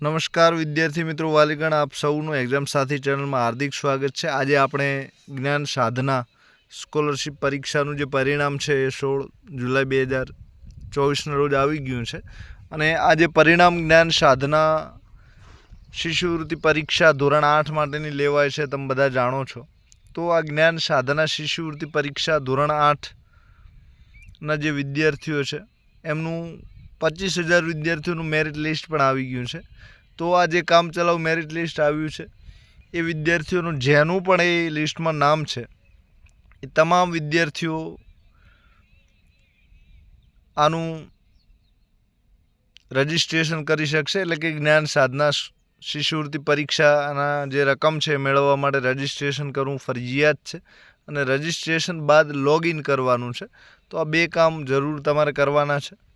નમસ્કાર વિદ્યાર્થી મિત્રો વાલીગણ, આપ સૌનું એક્ઝામ સાથી ચેનલમાં હાર્દિક સ્વાગત છે. આજે આપણે જ્ઞાન સાધના સ્કોલરશિપ પરીક્ષાનું જે પરિણામ છે એ સોળ જુલાઈ બે હજાર ચોવીસના રોજ આવી ગયું છે અને આ જે પરિણામ જ્ઞાન સાધના શિષ્યવૃત્તિ પરીક્ષા ધોરણ આઠ માટેની લેવાય છે તમે બધા જાણો છો. તો આ જ્ઞાન સાધના શિષ્યવૃત્તિ પરીક્ષા ધોરણ આઠના જે વિદ્યાર્થીઓ છે એમનું પચીસ હજાર વિદ્યાર્થીઓનું મેરિટ લિસ્ટ પણ આવી ગયું છે. તો આ જે કામ ચલાવ મેરિટ લિસ્ટ આવ્યું છે, એ વિદ્યાર્થીઓનું જેનું પણ એ લિસ્ટમાં નામ છે, એ તમામ વિદ્યાર્થીઓ આનું રજિસ્ટ્રેશન કરી શકશે. એટલે કે જ્ઞાન સાધના શિષ્યવૃત્તિ પરીક્ષાના જે રકમ છે મેળવવા માટે રજિસ્ટ્રેશન કરવું ફરજિયાત છે. અને રજિસ્ટ્રેશન બાદ લોગિન કરવાનું છે. તો આ બે કામ જરૂર તમારે કરવાના છે.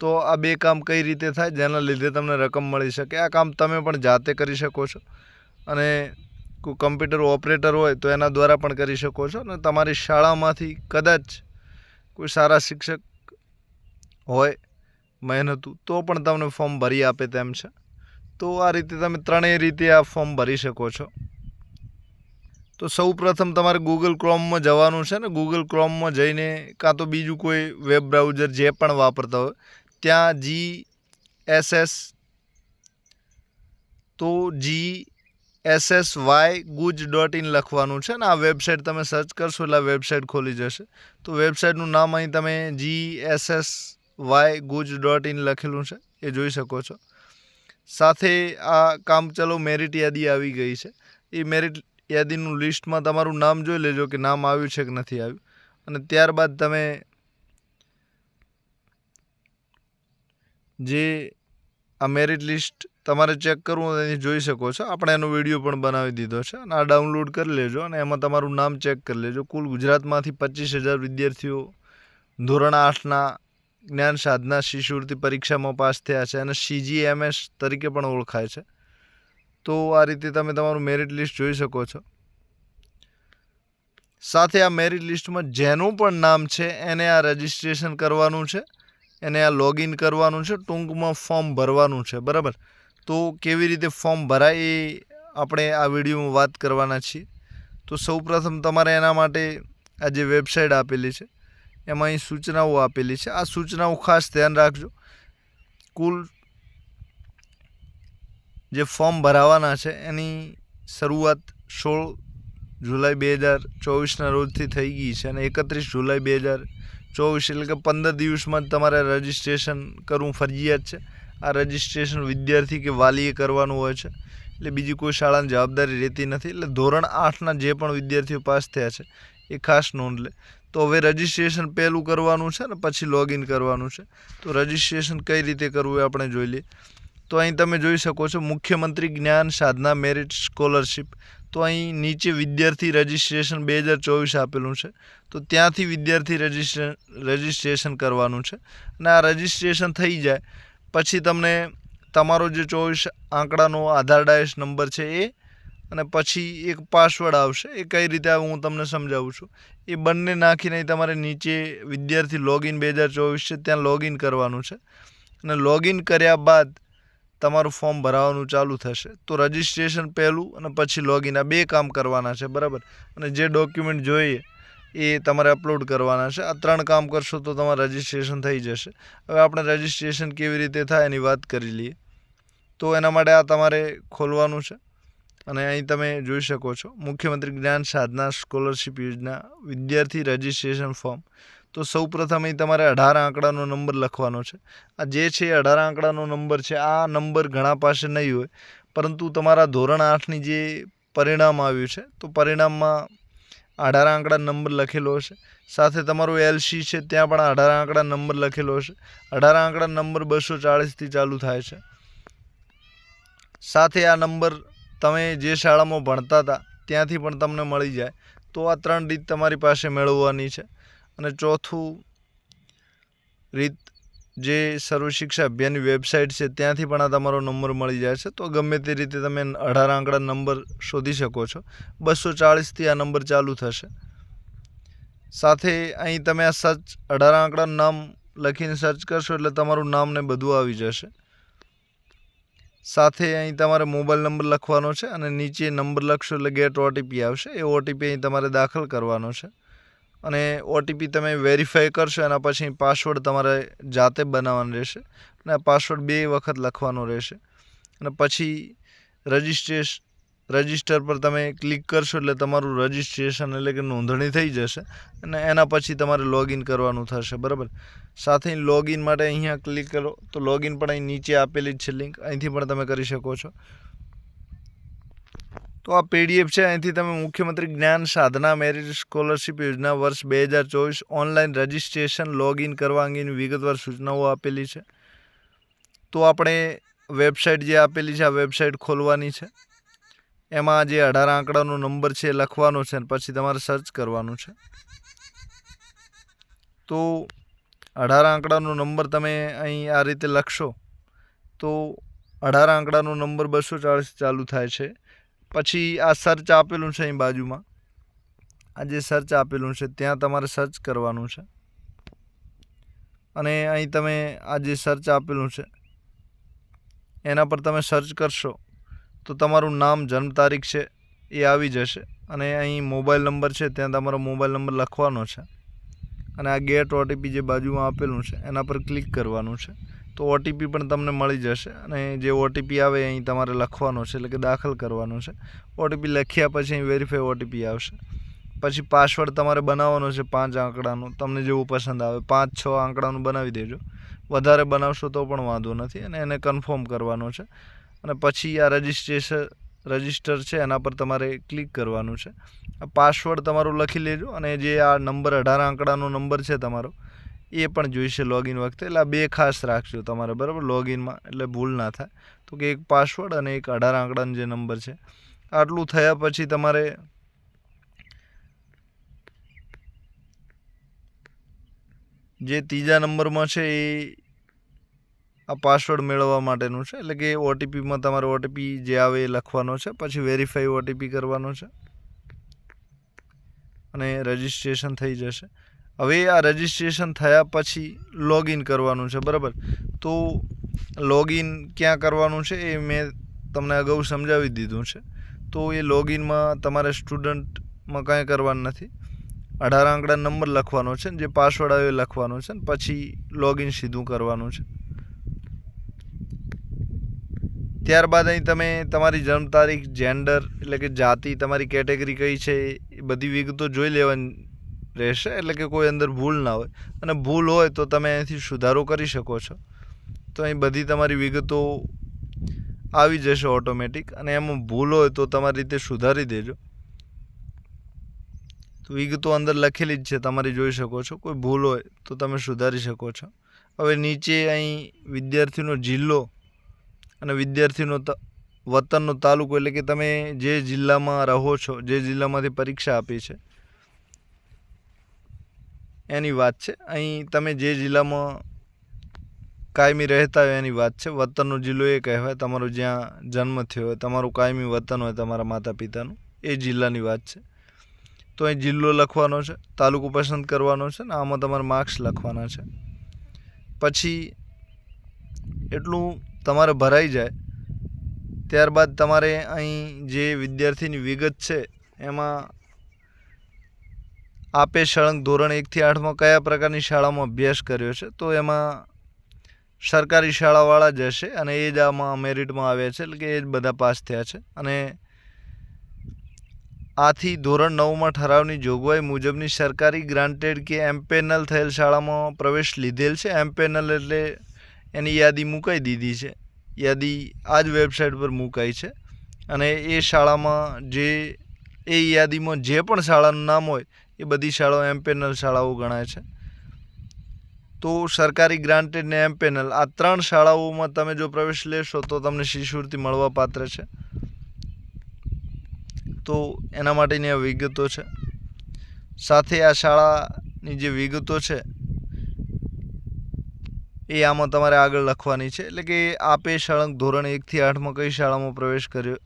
તો આ બે કામ કઈ રીતે થાય જેના લીધે તમને રકમ મળી શકે? આ કામ તમે પણ જાતે કરી શકો છો. અને કોઈ કમ્પ્યુટર ઓપરેટર હોય તો એના દ્વારા પણ કરી શકો છો. અને તમારી શાળામાંથી કદાચ કોઈ સારા શિક્ષક હોય, મહેનતું, તો પણ તમને ફોર્મ ભરી આપે તેમ છે. તો આ રીતે તમે ત્રણેય રીતે આ ફોર્મ ભરી શકો છો. તો સૌ પ્રથમ તમારે ગૂગલ ક્રોમમાં જવાનું છે ને ગૂગલ ક્રોમમાં જઈને કાં તો બીજું કોઈ વેબ બ્રાઉઝર જે પણ વાપરતા હોય ત્યાં જી એસ એસ તો G S S Y guj dot in લખવાનું છે ને આ વેબસાઇટ તમે સર્ચ કરશો એટલે વેબસાઇટ ખોલી જશે. તો વેબસાઇટનું નામ અહીં તમે G S S Y guj dot in લખેલું છે, એ જોઈ શકો છો. સાથે આ કામ ચલો મેરિટ યાદી આવી ગઈ છે. એ મેરિટ યાદીનું લિસ્ટમાં તમારું નામ જોઈ લેજો કે નામ આવ્યું છે કે નથી આવ્યું. અને ત્યારબાદ તમે જે આ મેરિટ લિસ્ટ તમારે ચેક કરવું હોય એની જોઈ શકો છો. આપણે એનો વીડિયો પણ બનાવી દીધો છે અને આ ડાઉનલોડ કરી લેજો અને એમાં તમારું નામ ચેક કરી લેજો. કુલ ગુજરાતમાંથી પચીસ હજાર વિદ્યાર્થીઓ ધોરણ આઠના જ્ઞાન સાધના શિષ્યવૃત્તિ પરીક્ષામાં પાસ થયા છે અને સીજીએમએસ તરીકે પણ ઓળખાય છે. તો આ રીતે તમે તમારું મેરિટ લિસ્ટ જોઈ શકો છો. સાથે આ મેરિટ લિસ્ટમાં જેનું પણ નામ છે એને આ રજિસ્ટ્રેશન કરવાનું છે. એને આ લોગિન કરવાનું છે, ટૂંકમાં ફોર્મ ભરવાનું છે, બરાબર? તો કેવી રીતે ફોર્મ ભરાય એ આપણે આ વિડીયોમાં વાત કરવાના છીએ. તો સૌપ્રથમ તમારે એના માટે આ જે વેબસાઇટ આપેલી છે, એમાં અહીં સૂચનાઓ આપેલી છે. આ સૂચનાઓ ખાસ ધ્યાન રાખજો. કુલ જે ફોર્મ ભરાવાના છે, એની શરૂઆત સોળ જુલાઈ બે હજાર ચોવીસના રોજથી થઈ ગઈ છે અને એકત્રીસ જુલાઈ બે હજાર ચોવીસ એટલે કે પંદર દિવસમાં તમારે રજિસ્ટ્રેશન કરવું ફરજિયાત છે. આ રજિસ્ટ્રેશન વિદ્યાર્થી કે વાલીએ કરવાનું હોય છે. એટલે બીજી કોઈ શાળાની જવાબદારી રહેતી નથી. એટલે ધોરણ આઠના જે પણ વિદ્યાર્થીઓ પાસ થયા છે, એ ખાસ નોંધ લે. તો હવે રજિસ્ટ્રેશન પહેલું કરવાનું છે ને પછી લોગિન કરવાનું છે. તો રજિસ્ટ્રેશન કઈ રીતે કરવું એ આપણે જોઈ લઈએ. તો અહીં તમે જોઈ શકો છો મુખ્યમંત્રી જ્ઞાન સાધના મેરિટ સ્કોલરશિપ તો અહીં નીચે વિદ્યાર્થી રજિસ્ટ્રેશન બે હજાર ચોવીસ આપેલું છે. તો ત્યાંથી વિદ્યાર્થી રજિસ્ટ્રે રજિસ્ટ્રેશન કરવાનું છે. અને આ રજિસ્ટ્રેશન થઈ જાય. પછી તમને તમારો જે ચોવીસ આંકડાનો આધાર ડાયસ નંબર છે એ, અને પછી એક પાસવર્ડ આવશે. એ કઈ રીતે આવે હું તમને સમજાવું છું. એ બંને નાખીને તમારે નીચે વિદ્યાર્થી લોગિન બે હજાર ચોવીસ છે, ત્યાં લોગિન કરવાનું છે. અને લોગિન કર્યા બાદ તમારું ફોર્મ ભરાવાનું ચાલુ થશે. તો રજિસ્ટ્રેશન પહેલું અને પછી લોગિન આ બે કામ કરવાના છે, બરાબર? અને જે ડોક્યુમેન્ટ જોઈએ એ તમારે અપલોડ કરવાના છે. આ ત્રણ કામ કરશો તો તમારું રજિસ્ટ્રેશન થઈ જશે. હવે આપણે રજિસ્ટ્રેશન કેવી રીતે થાય એની વાત કરી લઈએ. તો એના માટે આ તમારે ખોલવાનું છે. અને અહીં તમે જોઈ શકો છો, મુખ્યમંત્રી જ્ઞાન સાધના સ્કોલરશિપ યોજના વિદ્યાર્થી રજિસ્ટ્રેશન ફોર્મ. તો સૌપ્રથમ અહીં તમારે અઢાર આંકડાનો નંબર લખવાનો છે. આ જે છે એ અઢાર આંકડાનો નંબર છે, આ નંબર ઘણા પાસે નહીં હોય, પરંતુ તમારા ધોરણ આઠની જે પરિણામ આવ્યું છે, તો પરિણામમાં અઢાર આંકડા નંબર લખેલો હશે. સાથે તમારું એલસી છે, ત્યાં પણ અઢાર આંકડા નંબર લખેલો હશે. અઢાર આંકડા નંબર બસો ચાળીસથી ચાલુ થાય છે. સાથે આ નંબર તમે જે શાળામાં ભણતા હતા, ત્યાંથી પણ તમને મળી જાય. તો આ ત્રણ રીત તમારી પાસે મેળવવાની છે. અને ચોથું રીત જે સર્વ શિક્ષા અભિયાનની વેબસાઇટ છે, ત્યાંથી પણ આ તમારો નંબર મળી જાય છે. તો ગમે તે રીતે તમે અઢાર આંકડા નંબર શોધી શકો છો. બસો ચાળીસથી આ નંબર ચાલુ થશે. સાથે અહીં તમે આ સર્ચ અઢાર આંકડા નામ લખીને સર્ચ કરશો એટલે તમારું નામ ને બધું આવી જશે. સાથે અહીં તમારે મોબાઈલ નંબર લખવાનો છે અને નીચે નંબર લખશો એટલે ગેટ ઓટીપી આવશે. એ ઓટીપી અહીં તમારે દાખલ કરવાનો છે. અને ઓટીપી તમે વેરીફાઈ કરશો, એના પછી પાસવર્ડ તમારે જાતે બનાવવાનો રહેશે. અને આ પાસવર્ડ બે વખત લખવાનો રહેશે. અને પછી રજિસ્ટ્રેશ રજિસ્ટર પર તમે ક્લિક કરશો એટલે તમારું રજિસ્ટ્રેશન એટલે કે નોંધણી થઈ જશે અને એના પછી તમારે લોગિન કરવાનું થશે, બરાબર? સાથે લોગિન માટે અહીંયા ક્લિક કરો. તો લોગિન પણ અહીં નીચે આપેલી જ છે લિંક અહીંથી પણ તમે કરી શકો છો. તો આ પીડીએફ છે. અહીંથી તમે મુખ્યમંત્રી જ્ઞાન સાધના મેરિટ સ્કોલરશિપ યોજના વર્ષ બે હજાર ચોવીસ ઓનલાઈન રજિસ્ટ્રેશન લોગિન કરવા અંગેની વિગતવાર સૂચનાઓ આપેલી છે. તો આપણે વેબસાઇટ જે આપેલી છે, આ વેબસાઇટ ખોલવાની છે. એમાં જે અઢાર આંકડાનો નંબર છે એ લખવાનો છે અને પછી તમારે સર્ચ કરવાનું છે. તો અઢાર આંકડાનો નંબર તમે અહીં આ રીતે લખશો, તો અઢાર આંકડાનો નંબર બસો ચાળીસ ચાલુ થાય છે. પછી આ સર્ચ આપેલું છે અહીં બાજુમાં. આ જે સર્ચ આપેલું છે, ત્યાં તમારે સર્ચ કરવાનું છે. અને અહીં તમે આ જે સર્ચ આપેલું છે, એના પર તમે સર્ચ કરશો, તો તમારું નામ, જન્મ તારીખ છે, એ આવી જશે. અને અહીં મોબાઈલ નંબર છે, ત્યાં તમારો મોબાઈલ નંબર લખવાનો છે. અને આ ગેટ ઓટીપી જે બાજુમાં આપેલું છે, એના પર ક્લિક કરવાનું છે. તો ઓટીપી પણ તમને મળી જશે અને જે ઓટીપી આવે અહીં તમારે લખવાનો છે, એટલે કે દાખલ કરવાનો છે. ઓટીપી લખ્યા પછી અહીં વેરીફાઈ ઓટીપી આવશે. પછી પાસવર્ડ તમારે બનાવવાનો છે પાંચ આંકડાનો, તમને જેવું પસંદ આવે પાંચ, છ આંકડાનું બનાવી દેજો. વધારે બનાવશો તો પણ વાંધો નથી અને એને કન્ફર્મ કરવાનો છે. અને પછી આ રજિસ્ટ્રેશન રજિસ્ટર છે, એના પર તમારે ક્લિક કરવાનું છે. આ પાસવર્ડ તમારો લખી લેજો અને જે આ નંબર અઢાર આંકડાનો નંબર છે તમારો એ પણ જોઈશે લોગિન વખતે. એટલે બે ખાસ રાખજો તમારે, બરાબર? લોગિનમાં એટલે ભૂલ ના થાય. તો કે એક પાસવર્ડ અને એક અઢાર આંકડાનો જે નંબર છે. આટલું થયા પછી તમારે જે ત્રીજા નંબરમાં છે એ આ પાસવર્ડ મેળવવા માટેનું છે. એટલે કે ઓટીપીમાં તમારે ઓટીપી જે આવે એ લખવાનો છે. પછી વેરીફાઈ ઓટીપી કરવાનો છે. અને રજિસ્ટ્રેશન થઈ જશે. હવે આ રજિસ્ટ્રેશન થયા પછી લોગિન કરવાનું છે, બરાબર? તો લોગિન ક્યાં કરવાનું છે એ મેં તમને અગાઉ સમજાવી દીધું છે. તો એ લોગિનમાં તમારે સ્ટુડન્ટમાં કાંઈ કરવાનું નથી. અઢાર આંકડા નંબર લખવાનો છે જે પાસવર્ડ આવે લખવાનો છે પછી લોગિન સીધું કરવાનું છે. ત્યારબાદ અહીં તમે તમારી જન્મ તારીખ જેન્ડર એટલે કે જાતિ, તમારી કેટેગરી કઈ છે એ બધી વિગતો જોઈ લેવાની રહેશે એટલે કે કોઈ અંદર ભૂલ ના હોય. અને ભૂલ હોય તો તમે અહીંથી સુધારો કરી શકો છો. તો અહીં બધી તમારી વિગતો આવી જશે ઓટોમેટિક અને એમાં ભૂલ હોય તો તમારી રીતે સુધારી દેજો. તો વિગતો અંદર લખેલી જ છે, તમારી જોઈ શકો છો. કોઈ ભૂલ હોય તો તમે સુધારી શકો છો. હવે નીચે અહીં વિદ્યાર્થીનો જિલ્લો અને વિદ્યાર્થીનો વતનનો તાલુકો એટલે કે તમે જે જિલ્લામાં રહો છો, જે જિલ્લામાંથી પરીક્ષા આપી છે એની વાત છે. અહીં તમે જે જિલ્લામાં કાયમી રહેતા હોય એની વાત છે. વતનનો જિલ્લો એ કહેવાય. તમારો જ્યાં જન્મ થયો હોય, તમારું કાયમી વતન હોય તમારા માતા પિતાનું એ જિલ્લાની વાત છે. તો અહીં જિલ્લો લખવાનો છે, તાલુકો પસંદ કરવાનો છે ને આમાં તમારે માર્ક્સ લખવાના છે. પછી એટલું તમારે ભરાઈ જાય, ત્યારબાદ તમારે અહીં જે વિદ્યાર્થીની વિગત છે, એમાં આપે સળંગ ધોરણ એકથી આઠમાં કયા પ્રકારની શાળામાં અભ્યાસ કર્યો છે? તો એમાં સરકારી શાળાવાળા જ હશે અને એ જ આમાં મેરિટમાં આવ્યા છે, એટલે કે એ જ બધા પાસ થયા છે. અને આથી ધોરણ નવમાં ઠરાવની જોગવાઈ મુજબની સરકારી ગ્રાન્ટેડ કે એમ્પેનલ થયેલ શાળામાં પ્રવેશ લીધેલ છે. એમ્પેનલ એટલે એની યાદી મુકાઈ દીધી છે. યાદી આ જ વેબસાઇટ પર મુકાઈ છે. અને એ શાળામાં જે, એ યાદીમાં જે પણ શાળાનું નામ હોય એ બધી શાળાઓ એમપેનલ શાળાઓ ગણાય છે. તો સરકારી ગ્રાન્ટેડ ને એમપેનલ આ ત્રણ શાળાઓમાં તમે જો પ્રવેશ લેશો તો તમને શિષ્યવૃત્તિ મળવા પાત્ર છે. તો એના માટેની આ વિગતો છે. સાથે આ શાળાની જે વિગતો છે, એ આમાં તમારે આગળ લખવાની છે. એટલે કે આપે સળંગ ધોરણ એકથી આઠમાં કઈ શાળામાં પ્રવેશ કર્યો,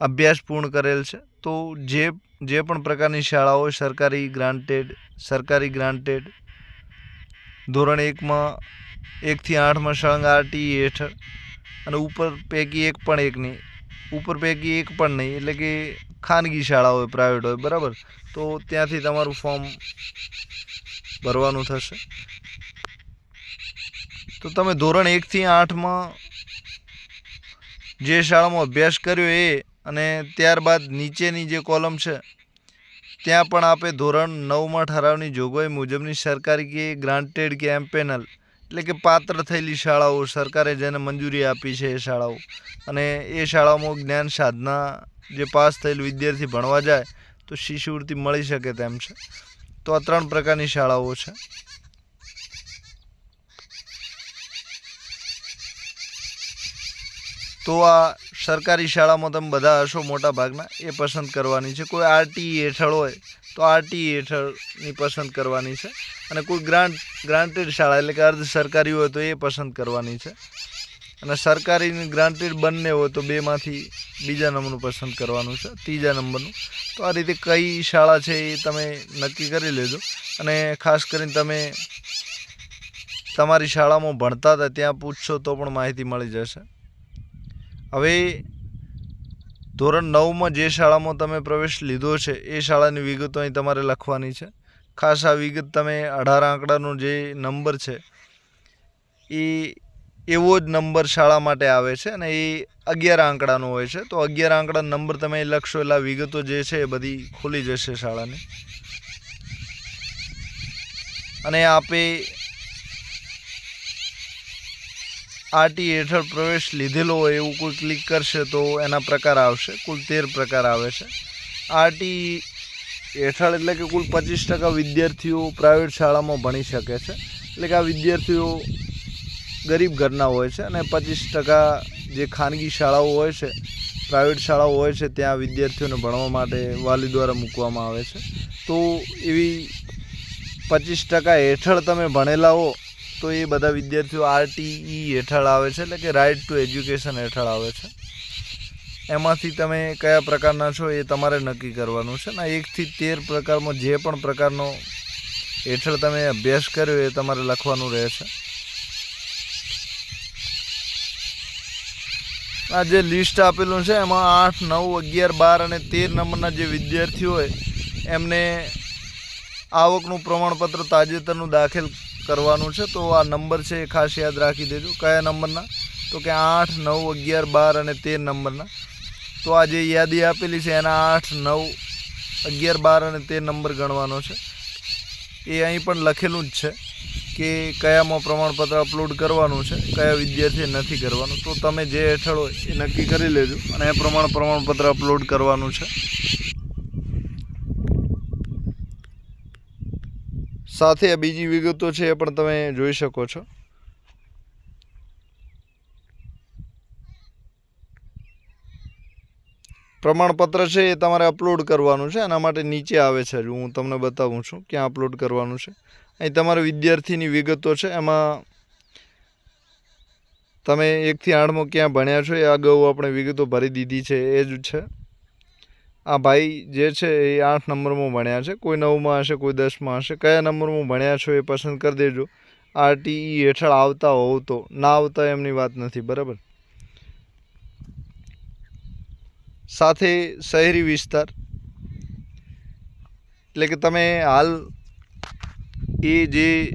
અભ્યાસ પૂર્ણ કરેલ છે. તો જે જે પણ પ્રકારની શાળાઓ સરકારી ગ્રાન્ટેડ સરકારી ગ્રાન્ટેડ ધોરણ એકમાં એકથી આઠમાં સળંગ આરટી હેઠળ અને ઉપર પૈકી એક પણ એક નહીં. ઉપર પૈકી એક પણ નહીં, એટલે કે ખાનગી શાળા હોય પ્રાઇવેટ હોય, બરાબર? તો ત્યાંથી તમારું ફોર્મ ભરવાનું થશે. તો તમે ધોરણ એકથી આઠમાં જે શાળામાં અભ્યાસ કર્યો એ અને ત્યારબાદ નીચેની જે કોલમ છે ત્યાં પણ આપે ધોરણ નવમાં ઠરાવની જોગવાઈ મુજબની સરકારી કે ગ્રાન્ટેડ કે એમ્પેનલ એટલે કે પાત્ર થયેલી શાળાઓ સરકારે જેને મંજૂરી આપી છે એ શાળાઓ. અને એ શાળાઓમાં જ્ઞાન સાધના જે પાસ થયેલ વિદ્યાર્થી ભણવા જાય, તો શિષ્યવૃત્તિ મળી શકે તેમ છે. તો આ ત્રણ પ્રકારની શાળાઓ છે. તો આ સરકારી શાળામાં તમે બધા હશો મોટા ભાગના એ પસંદ કરવાની છે. કોઈ આરટી હેઠળ હોય, તો આરટી હેઠળની પસંદ કરવાની છે. અને કોઈ ગ્રાન્ટ, ગ્રાન્ટેડ શાળા, એટલે કે અર્ધ સરકારી હોય તો એ પસંદ કરવાની છે. અને સરકારી ગ્રાન્ટેડ બંને હોય તો બેમાંથી બીજા નંબરનું પસંદ કરવાનું છે, ત્રીજા નંબરનું. તો આ રીતે કઈ શાળા છે એ તમે નક્કી કરી લેજો. અને ખાસ કરીને તમે તમારી શાળામાં ભણતા હતા, ત્યાં પૂછશો તો પણ માહિતી મળી જશે. હવે ધોરણ નવમાં જે શાળામાં તમે પ્રવેશ લીધો છે, એ શાળાની વિગતો અહીં તમારે લખવાની છે. ખાસ આ વિગત તમે અઢાર આંકડાનો જે નંબર છે, એ એવો જ નંબર શાળા માટે આવે છે અને એ અગિયાર આંકડાનો હોય છે. તો અગિયાર આંકડા નંબર તમે લખશો એટલે વિગતો જે છે એ બધી ખુલી જશે શાળાની. અને આપે આરટી હેઠળ પ્રવેશ લીધેલો હોય એવું કોઈ ક્લિક કરશે તો એના પ્રકાર આવશે. કુલ તેર પ્રકાર આવે છે. આરટી હેઠળ એટલે કે કુલ પચીસ ટકા વિદ્યાર્થીઓ પ્રાઇવેટ શાળામાં ભણી શકે છે. એટલે કે આ વિદ્યાર્થીઓ ગરીબ ઘરના હોય છે અને પચીસ ટકા જે ખાનગી શાળાઓ હોય છે પ્રાઇવેટ શાળાઓ હોય છે, ત્યાં વિદ્યાર્થીઓને ભણવા માટે વાલી દ્વારા મૂકવામાં આવે છે. તો એવી પચીસ ટકા હેઠળ તમે ભણેલા હો તો એ બધા વિદ્યાર્થીઓ આરટીઈ હેઠળ આવે છે, એટલે કે રાઇટ ટુ એજ્યુકેશન હેઠળ આવે છે. એમાંથી તમે કયા પ્રકારના છો એ તમારે નક્કી કરવાનું છે. ને, એકથી તેર પ્રકારમાં જે પણ પ્રકારનો હેઠળ તમે અભ્યાસ કર્યો એ તમારે લખવાનું રહે છે આ જે લિસ્ટ આપેલું છે, એમાં આઠ, નવ, અગિયાર, બાર અને તેર નંબરના જે વિદ્યાર્થીઓ હોય, એમને આવકનું પ્રમાણપત્ર તાજેતરનું દાખલ કરવાનું છે, તો આ નંબર છે એ ખાસ યાદ રાખી દેજો. કયા નંબરના? તો કે આઠ, નવ, અગિયાર, બાર અને તેર નંબરના. તો આ જે યાદી આપેલી છે, એના આઠ, નવ, અગિયાર, બાર અને તેર નંબર ગણવાનો છે. એ અહીં પણ લખેલું જ છે કે કયામાં પ્રમાણપત્ર અપલોડ કરવાનું છે, કયા વિદ્યાર્થીએ નથી કરવાનું. તો તમે જે હેઠળ હોય એ નક્કી કરી લેજો અને એ પ્રમાણે પ્રમાણપત્ર અપલોડ કરવાનું છે. સાથે આ બીજી વિગતો છે એ પણ તમે જોઈ શકો છો. પ્રમાણપત્ર છે એ તમારે અપલોડ કરવાનું છે એના માટે નીચે આવે છે હજુ. હું તમને બતાવું છું ક્યાં અપલોડ કરવાનું છે. અહીં તમારા વિદ્યાર્થીની વિગતો છે, એમાં તમે એકથી આઠમાં ક્યાં ભણ્યા છો એ અગાઉ આપણે વિગતો ભરી દીધી છે. એ જ છે. આ ભાઈ જે છે એ આઠ નંબરમાં ભણ્યા છે. કોઈ નવમાં હશે, કોઈ દસમાં હશે. કયા નંબરમાં ભણ્યા છો એ પસંદ કરી દેજો. આરટીઈ હેઠળ આવતા હોવ તો. ના આવતા એમની વાત નથી, બરાબર? સાથે શહેરી વિસ્તાર. એટલે કે તમે હાલ એ જે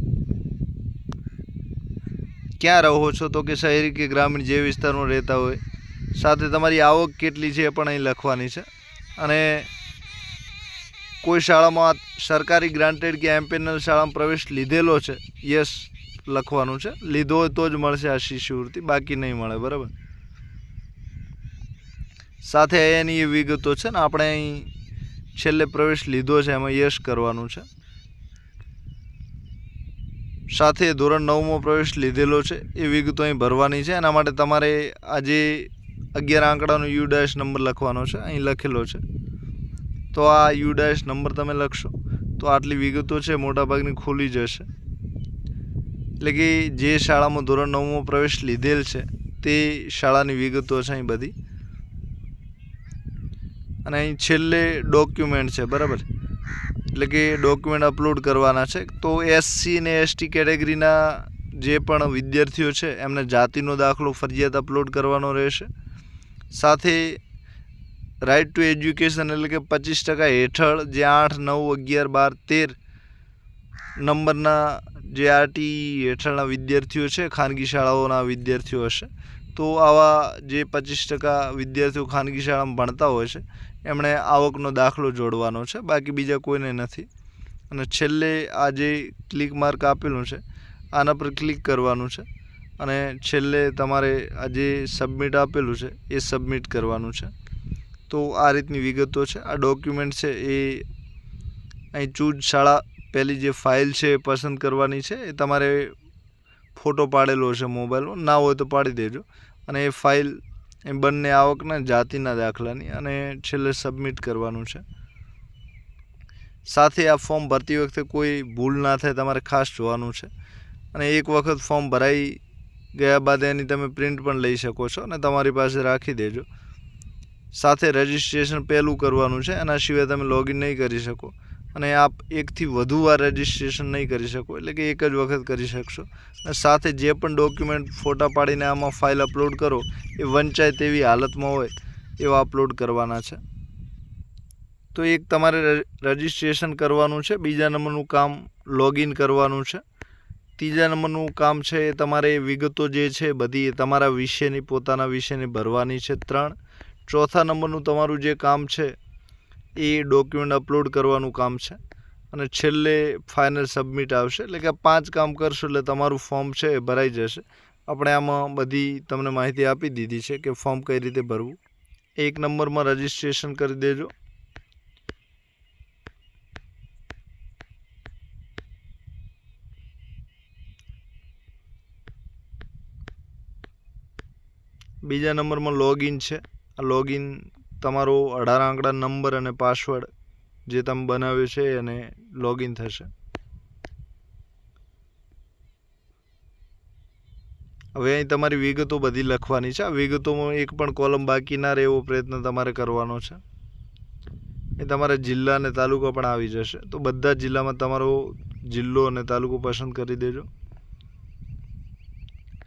ક્યાં રહો છો તો કે શહેરી કે ગ્રામીણ જે વિસ્તારમાં રહેતા હોય. સાથે તમારી આવક કેટલી છે એ પણ અહીં લખવાની છે. અને કોઈ શાળામાં સરકારી ગ્રાન્ટેડ કે એમપેનલ શાળામાં પ્રવેશ લીધેલો છે યસ લખવાનું છે. લીધો હોય તો જ મળશે આ શિષ્યવૃત્તિ બાકી નહીં મળે, બરાબર? સાથે એની એ વિગતો છે ને, આપણે અહીં છેલ્લે પ્રવેશ લીધો છે, એમાં યસ કરવાનું છે. સાથે ધોરણ નવમો પ્રવેશ લીધેલો છે, એ વિગતો અહીં ભરવાની છે. એના માટે તમારે આ જે અગિયાર આંકડાનો યુ ડેશ નંબર લખવાનો છે, અહીં લખેલો છે. તો આ યુ ડેશ નંબર તમે લખશો, તો આટલી વિગતો છે, મોટાભાગની ખુલી જશે. એટલે કે જે શાળામાં ધોરણ નવમો પ્રવેશ લીધેલ છે, તે શાળાની વિગતો છે અહીં બધી. અને અહીં છેલ્લે ડોક્યુમેન્ટ છે, બરાબર? એટલે કે ડોક્યુમેન્ટ અપલોડ કરવાના છે. તો એસસી અને એસટી કેટેગરીના જે પણ વિદ્યાર્થીઓ છે, એમને જાતિનો દાખલો ફરજિયાત અપલોડ કરવાનો રહેશે. સાથે રાઇટ ટુ એજ્યુકેશન એટલે કે પચીસ ટકા હેઠળ જે આઠ, નવ, અગિયાર, બાર, તેર નંબરના જે આરટી હેઠળના વિદ્યાર્થીઓ છે, ખાનગી શાળાઓના વિદ્યાર્થીઓ હશે, તો આવા જે પચીસ ટકા વિદ્યાર્થીઓ ખાનગી શાળામાં ભણતા હોય છે, એમણે આવકનો દાખલો જોડવાનો છે, બાકી બીજા કોઈને નથી. અને છેલ્લે આ જે ક્લિક માર્ક આપેલું છે, આના પર ક્લિક કરવાનું છે. અને છેલ્લે તમારે આ જે સબમિટ આપેલું છે, એ સબમિટ કરવાનું છે. તો આ રીતની વિગતો છે. આ ડોક્યુમેન્ટ છે એ અહીં ચૂજ શાળા પહેલી જે ફાઇલ છે એ પસંદ કરવાની છે. એ તમારે ફોટો પાડેલો છે મોબાઈલમાં. ના હોય તો પાડી દેજો. અને એ ફાઇલ એ બંને આવકના, જાતિના દાખલાની અને છેલ્લે સબમિટ કરવાનું છે. સાથે આ ફોર્મ ભરતી વખતે કોઈ ભૂલ ના થાય, તમારે ખાસ જોવાનું છે. અને એક વખત ફોર્મ ભરાઈ ગયા બાદ એની તમે પ્રિન્ટ પણ લઈ શકો છો અને તમારી પાસે રાખી દેજો. સાથે રજિસ્ટ્રેશન પહેલું કરવાનું છે, એના સિવાય તમે લોગિન નહીં કરી શકો. અને આપ એકથી વધુ વાર રજિસ્ટ્રેશન નહીં કરી શકો, એટલે કે એક જ વખત કરી શકશો. અને સાથે જે પણ ડોક્યુમેન્ટ ફોટા પાડીને આમાં ફાઇલ અપલોડ કરો, એ વંચાય તેવી હાલતમાં હોય, એવા અપલોડ કરવાના છે. તો એક તમારે રજિસ્ટ્રેશન કરવાનું છે, બીજા નંબરનું કામ લોગિન કરવાનું છે. ત્રીજા નંબરનું કામ છે એ તમારે વિગતો જે છે બધી તમારા વિશેની, પોતાના વિશેની ભરવાની છે. ત્રણ, ચોથા નંબરનું તમારું જે કામ છે એ ડોક્યુમેન્ટ અપલોડ કરવાનું કામ છે અને છેલ્લે ફાઇનલ સબમિટ આવશે. એટલે કે પાંચ કામ કરશો એટલે તમારું ફોર્મ છે એ ભરાઈ જશે. આપણે આમાં બધી તમને માહિતી આપી દીધી છે કે ફોર્મ કઈ રીતે ભરવું. એક નંબરમાં રજિસ્ટ્રેશન કરી દેજો. બીજા નંબરમાં લોગિન છે. આ લોગિન તમારો અઢાર આંકડા નંબર અને પાસવર્ડ જે તમે બનાવ્યો છે એને લોગિન થશે. હવે અહીં તમારી વિગતો બધી લખવાની છે. આ વિગતોમાં એક પણ કોલમ બાકી ના રહે એવો પ્રયત્ન તમારે કરવાનો છે. એ તમારા જિલ્લા અને તાલુકો પણ આવી જશે. તો બધા જિલ્લામાં તમારો જિલ્લો અને તાલુકો પસંદ કરી દેજો.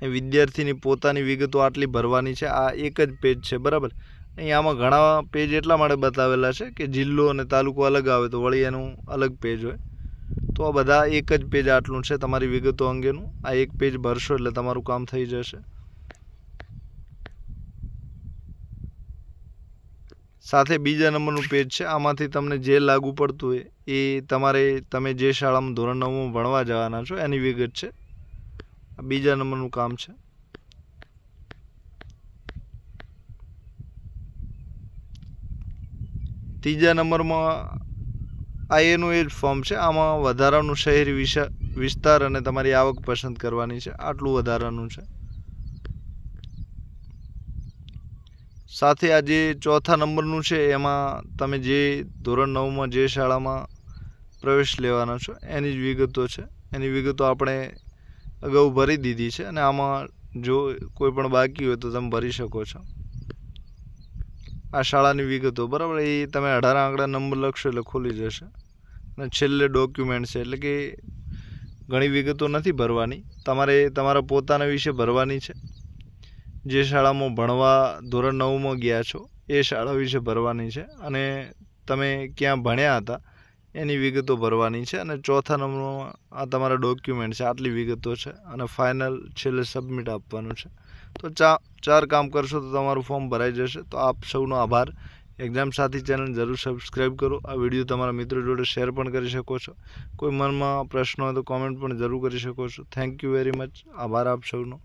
વિદ્યાર્થીની પોતાની વિગતો આટલી ભરવાની છે. આ એક જ પેજ છે, બરાબર? અહીં આમાં ઘણા પેજ એટલા માટે બતાવેલા છે કે જિલ્લો અને તાલુકો અલગ આવે તો વળી એનું અલગ પેજ હોય. તો આ બધા એક જ પેજ આટલું છે તમારી વિગતો અંગેનું. આ એક પેજ ભરશો એટલે તમારું કામ થઈ જશે. સાથે બીજા નંબરનું પેજ છે, આમાંથી તમને જે લાગુ પડતું હોય એ તમારે તમે જે શાળામાં ધોરણ નવમાં ભણવા જવાના છો એની વિગત છે. બીજા નંબરનું કામ છે. ત્રીજા નંબરમાં આ એનું એ જ ફોર્મ છે. આમાં વધારાનું શહેરી વિસ્તાર અને તમારી આવક પસંદ કરવાની છે. આટલું વધારાનું છે. સાથે આ જે ચોથા નંબરનું છે, એમાં તમે જે ધોરણ નવમાં જે શાળામાં પ્રવેશ લેવાના છો, એની જ વિગતો છે. એની વિગતો આપણે અગાઉ ભરી દીધી છે અને આમાં જો કોઈ પણ બાકી હોય તો તમે ભરી શકો છો. આ શાળાની વિગતો, બરાબર? એ તમે અઢાર આંકડા નંબર લખશો એટલે ખુલી જશે. અને છેલ્લે ડોક્યુમેન્ટ છે, એટલે કે ઘણી વિગતો નથી ભરવાની. તમારે તમારા પોતાના વિશે ભરવાની છે. જે શાળામાં ભણવા ધોરણ નવમાં ગયા છો, એ શાળા વિશે ભરવાની છે. અને તમે ક્યાં ભણ્યા હતા એની વિગતો ભરવાની છે અને ચોથા નંબરમાં આ તમારા ડોક્યુમેન્ટ છે, આટલી વિગતો છે અને ફાઇનલ છેલ્લે સબમિટ આપવાનું છે. તો ચા, ચાર કામ કરશો તો તમારું ફોર્મ ભરાઈ જશે. તો આપ સૌનો આભાર. એક્ઝામ સાથી ચેનલ જરૂર સબસ્ક્રાઈબ કરો. આ વીડિયો તમારા મિત્રો જોડે શેર પણ કરી શકો છો. કોઈ મનમાં પ્રશ્ન હોય તો કોમેન્ટ પણ જરૂર કરી શકો છો. થેન્ક યુ વેરી મચ આભાર આપ સૌનો.